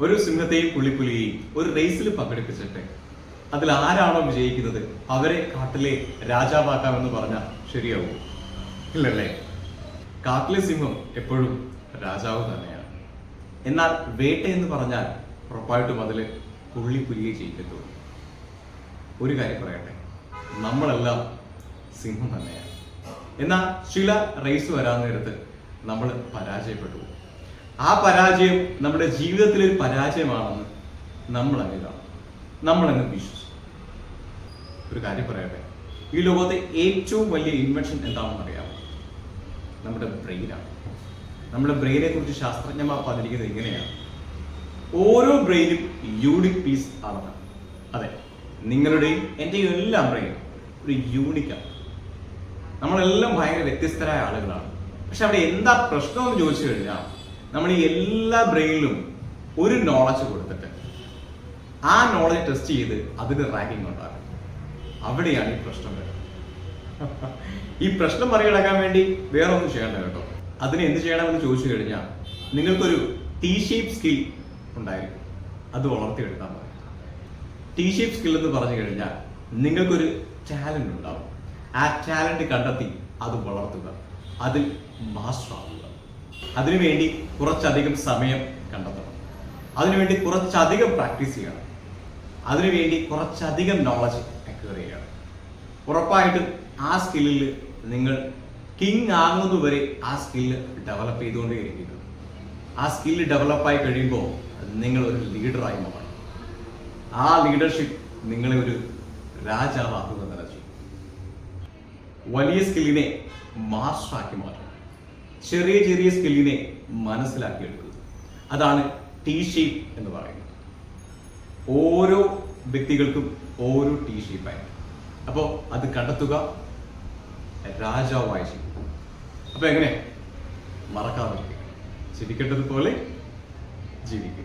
ഒരു സിംഹത്തെയും പുള്ളിപ്പുലിയെയും ഒരു റേസിൽ പങ്കെടുപ്പിച്ചിട്ട്. അതിൽ ആരാണോ വിജയിക്കുന്നത്? അവരെ കാട്ടിലെ രാജാവാക്കാമെന്ന് പറഞ്ഞാൽ ശരിയാവും. ഇല്ലല്ലേ? കാട്ടിലെ സിംഹം എപ്പോഴും രാജാവ് തന്നെയാണ്. എന്നാൽ വേട്ട എന്ന് പറഞ്ഞാൽ ഉറപ്പായിട്ടും അതിൽ പുള്ളിപ്പുലിയെ ജയിക്കത്തുള്ളൂ. ഒരു കാര്യം പറയട്ടെ. നമ്മളെല്ലാം സിംഹം തന്നെയാണ്. എന്നാൽ ചില റേസ് വരാൻ നേരത്ത് നമ്മൾ പരാജയപ്പെട്ടു. ആ പരാജയം നമ്മുടെ ജീവിതത്തിലെ ഒരു പരാജയമാണെന്ന് നമ്മൾ അങ്ങ് കാണും. നമ്മളങ്ങ് വിശ്വസിക്കും. ഒരു കാര്യം പറയട്ടെ? ഈ ലോകത്തെ ഏറ്റവും വലിയ ഇൻവെൻഷൻ എന്താണെന്ന് അറിയാമോ? നമ്മുടെ ബ്രെയിനാണ്. നമ്മുടെ ബ്രെയിനെ കുറിച്ച് ശാസ്ത്രജ്ഞന്മാർ പറഞ്ഞിരിക്കുന്നത് ഇങ്ങനെയാണ്. ഓരോ ബ്രെയിനും യൂണിക് പീസ് ആണ് അതെ നിങ്ങളുടെയും എന്റെയും എല്ലാം ബ്രെയിൻ ഒരു യൂണിക്കാണ് നമ്മളെല്ലാം ഭയങ്കര വ്യത്യസ്തരായ ആളുകളാണ്. പക്ഷെ അവിടെ എന്താ പ്രശ്നം എന്ന് ചോദിച്ചു കഴിഞ്ഞാൽ നമ്മൾ ഈ എല്ലാ ബ്രെയിനിലും ഒരു നോളജ് കൊടുത്തിട്ട് ആ നോളജ് ടെസ്റ്റ് ചെയ്ത് അതിന് റാങ്കിങ് ഉണ്ടാകും അവിടെയാണ് ഈ പ്രശ്നം വരുന്നത്. ഈ പ്രശ്നം മറികടക്കാൻ വേണ്ടി വേറെ ഒന്നും ചെയ്യേണ്ട കേട്ടോ. അതിന് എന്ത് ചെയ്യണമെന്ന് ചോദിച്ചു കഴിഞ്ഞാൽ നിങ്ങൾക്കൊരു ടി ഷേപ്പ് സ്കിൽ ഉണ്ടായിരിക്കും. അത് വളർത്തിയെടുത്താൽ മതി ടി ഷേപ്പ് സ്കിൽ എന്ന് പറഞ്ഞു കഴിഞ്ഞാൽ നിങ്ങൾക്കൊരു ടാലന്റ് ഉണ്ടാവും. ആ ടാലന്റ് കണ്ടെത്തി അത് വളർത്തുക. അതിൽ മാസ്റ്റർ ആവുക. അതിനുവേണ്ടി കുറച്ചധികം സമയം കണ്ടെത്തണം. അതിനുവേണ്ടി കുറച്ചധികം പ്രാക്ടീസ് ചെയ്യണം. അതിനുവേണ്ടി കുറച്ചധികം നോളജ് അക്വയർ ചെയ്യണം. ഉറപ്പായിട്ടും ആ സ്കില്ലിൽ നിങ്ങൾ കിങ് ആകുന്നതുവരെ ആ സ്കില്ല് ഡെവലപ്പ് ചെയ്തുകൊണ്ടേ ഇരിക്കുന്നു ആ സ്കില്ല് ഡെവലപ്പായി കഴിയുമ്പോൾ നിങ്ങൾ ഒരു ലീഡറായി മാറണം. ആ ലീഡർഷിപ്പ് നിങ്ങളെ ഒരു രാജാവാക്കുക തന്നെ വലിയ സ്കില്ലിനെ മാസ്റ്ററാക്കി മാറ്റണം. ചെറിയ ചെറിയ സ്കില്ലിനെ മനസ്സിലാക്കിയെടുക്കുക അതാണ് ടി ഷീപ്പ് എന്ന് പറയുന്നത്. ഓരോ വ്യക്തികൾക്കും ഓരോ ടി ഷേപ്പായി അപ്പോൾ അത് കണ്ടെത്തുക രാജാവായി ചെയ്യും അപ്പോൾ എങ്ങനെ? മറക്കാതെ ചിരിക്കേണ്ടതുപോലെ ജീവിക്കുക.